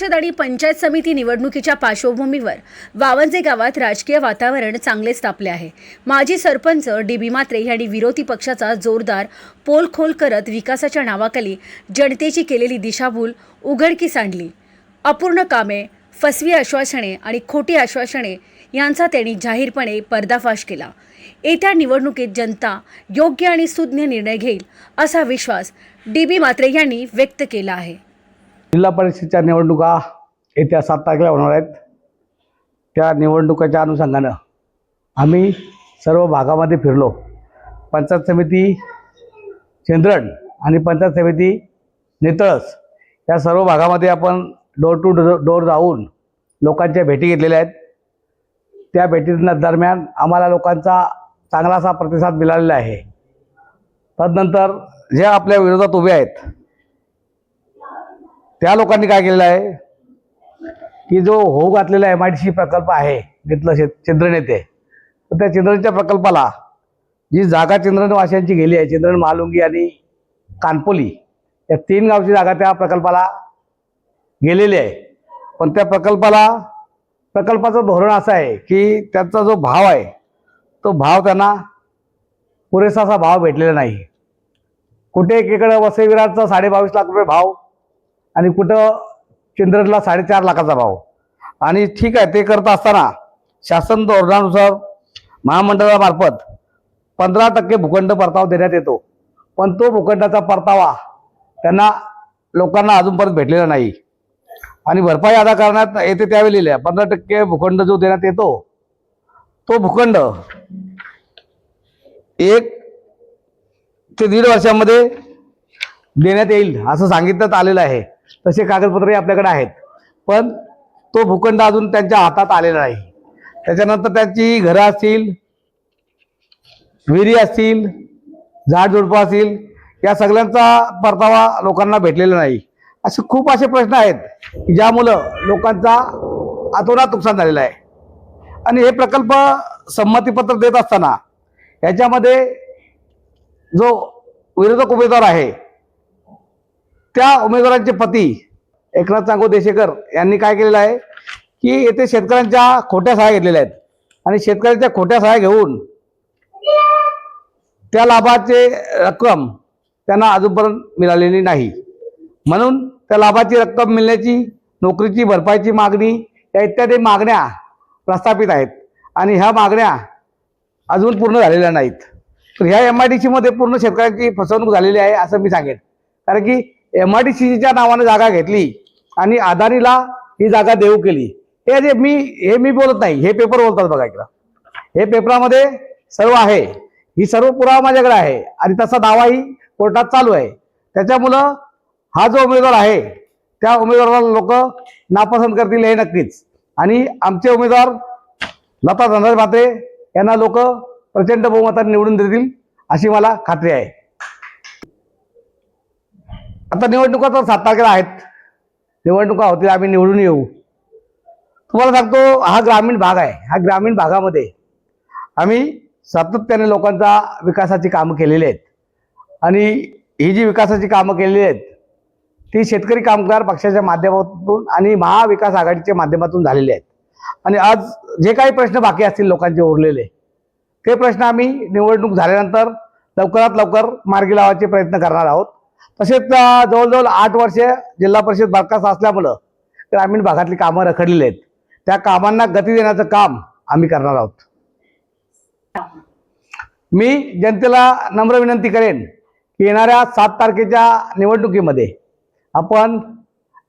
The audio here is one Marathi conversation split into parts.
परिषद आणि पंचायत समिती निवडणुकीच्या पार्श्वभूमीवर वावंजे गावात राजकीय वातावरण चांगलेच तापले आहे. माजी सरपंच डी बी मात्रे यांनी विरोधी पक्षाचा जोरदार पोलखोल करत विकासाच्या नावाखाली जनतेची केलेली दिशाभूल उघडकीस आणली अपूर्ण कामे फसवी आश्वासने आणि खोटी आश्वासने यांचा त्यांनी जाहीरपणे पर्दाफाश केला. येत्या निवडणुकीत जनता योग्य आणि सुज्ञ निर्णय घेईल असा विश्वास डी बी मात्रे यांनी व्यक्त केला आहे. जिल्हा परिषदेच्या निवडणुका येत्या सात तारखेला होणार आहेत. त्या निवडणुकाच्या अनुषंगानं आम्ही सर्व भागामध्ये फिरलो. पंचायत समिती चंद्रण आणि पंचायत समिती नेतळस या सर्व भागामध्ये आपण डोर टू डोर जाऊन लोकांच्या भेटी घेतलेल्या आहेत. त्या भेटी दरम्यान आम्हाला लोकांचा चांगलासा प्रतिसाद मिळालेला आहे. तदनंतर जे आपल्या विरोधात उभे आहेत त्या लोकांनी काय केलेलं आहे? की जो होऊ घातलेला एम आय डी सी प्रकल्प आहे तिथलं शेत चंद्रन येते तर त्या चंद्रनच्या प्रकल्पाला जी जागा चंद्रनवाशांची गेली आहे चंद्रन महालुंगी आणि कानपोली या तीन गावची जागा त्या प्रकल्पाला गेलेली आहे. पण त्या प्रकल्पाला प्रकल्पाचं धोरण असं आहे की त्याचा जो भाव आहे तो भाव त्यांना पुरेसा असा भाव भेटलेला नाही. कुठे एकीकडे वसईविराजचा साडेबावीस लाख रुपये भाव आणि कुठं चंद्रला साडेचार लाखाचा भाव. आणि ठीक आहे ते करत असताना शासन धोरणानुसार महामंडळामार्फत पंधरा टक्के भूखंड परतावा देण्यात येतो. पण तो भूखंडाचा परतावा त्यांना लोकांना अजूनपर्यंत भेटलेला नाही. आणि भरपाई अदा करण्यात येते त्यावेळी लिहिल्या पंधरा टक्के भूखंड जो देण्यात येतो तो भूखंड एक ते दीड वर्षामध्ये देण्यात येईल असं सांगितलं आलेलं आहे. तसे कागदपत्रही आपल्याकडे आहेत. पण तो भूखंड अजून त्यांच्या हातात आलेला नाही. त्याच्यानंतर त्यांची घरं असतील विहिरी असतील झाडझुडपं असतील या सगळ्यांचा परतावा लोकांना भेटलेला नाही. असे खूप असे प्रश्न आहेत की ज्यामुळं लोकांचा अतोनात नुकसान झालेलं आहे. आणि हे प्रकल्प संमतीपत्र देत असताना याच्यामध्ये जो विरोधक उमेदवार आहे त्या उमेदवारांचे पती एकनाथ चांगो देशेकर यांनी काय केलेलं आहे? की येथे शेतकऱ्यांच्या खोट्या सहाय्या घेतलेल्या आहेत. आणि शेतकऱ्यांच्या खोट्या सहाय्या घेऊन त्या लाभाचे रक्कम त्यांना अजूनपर्यंत मिळालेली नाही. म्हणून त्या लाभाची रक्कम मिळण्याची नोकरीची भरपाईची मागणी या इत्यादी मागण्या प्रस्थापित आहेत. आणि ह्या मागण्या अजून पूर्ण झालेल्या नाहीत. तर ह्या एम आय डी सीमध्ये पूर्ण शेतकऱ्यांची फसवणूक झालेली आहे असं मी सांगेन. कारण की एम आय डी सीच्या नावानं जागा घेतली आणि अदानीला ही जागा देऊ केली. हे जे मी हे मी बोलत नाही हे पेपर बोलतात बघा इकडं. हे पेपरामध्ये सर्व आहे. ही सर्व पुरावा माझ्याकडे आहे आणि तसा दावाही कोर्टात चालू आहे. त्याच्यामुळं हा जो उमेदवार आहे त्या उमेदवाराला लोक नापसंत करतील हे नक्कीच. आणि आमचे उमेदवार लता धनराज मात्रे यांना लोक प्रचंड बहुमताने निवडून देतील अशी मला खात्री आहे. आता निवडणुका तर सात तारखेला आहेत. निवडणुका होतील आम्ही निवडून येऊ. तुम्हाला सांगतो हा ग्रामीण भाग आहे. हा ग्रामीण भागामध्ये आम्ही सातत्याने लोकांचा विकासाची कामं केलेली आहेत. आणि ही जी विकासाची कामं केलेली आहेत ती शेतकरी कामगार पक्षाच्या माध्यमातून आणि महाविकास आघाडीच्या माध्यमातून झालेली आहेत. आणि आज जे काही प्रश्न बाकी असतील लोकांचे उरलेले ते प्रश्न आम्ही निवडणूक झाल्यानंतर लवकरात लवकर मार्गी लावायचे प्रयत्न करणार आहोत. तसेच जवळजवळ आठ वर्षे जिल्हा परिषद बरखास्त असल्यामुळं ग्रामीण भागातली कामं रखडलेली आहेत. त्या कामांना गती देण्याचं काम आम्ही करणार आहोत. मी जनतेला नम्र विनंती करेन की येणाऱ्या सात तारखेच्या निवडणुकीमध्ये आपण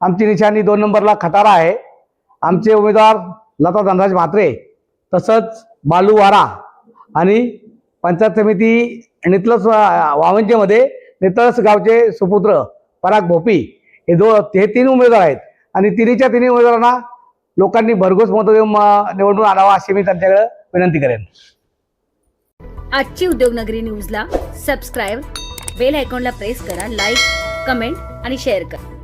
आमची निशाणी दोन नंबरला खटारा आहे. आमचे उमेदवार लता धनराज म्हात्रे तसंच बालू वारा आणि पंचायत समिती नितलस वावंजेमध्ये नेतळस गावचे सुपुत्र पराग भोपी हे दो हे तीन उमेदवार आहेत. आणि तिन्हीच्या तिन्ही उमेदवारांना लोकांनी भरघोस मत देऊन निवडून आणावा अशी मी त्यांच्याकडे विनंती करेन. आजची उद्योगनगरी न्यूजला सबस्क्राईब बेल आयकॉनला प्रेस करा लाईक कमेंट आणि शेअर करा.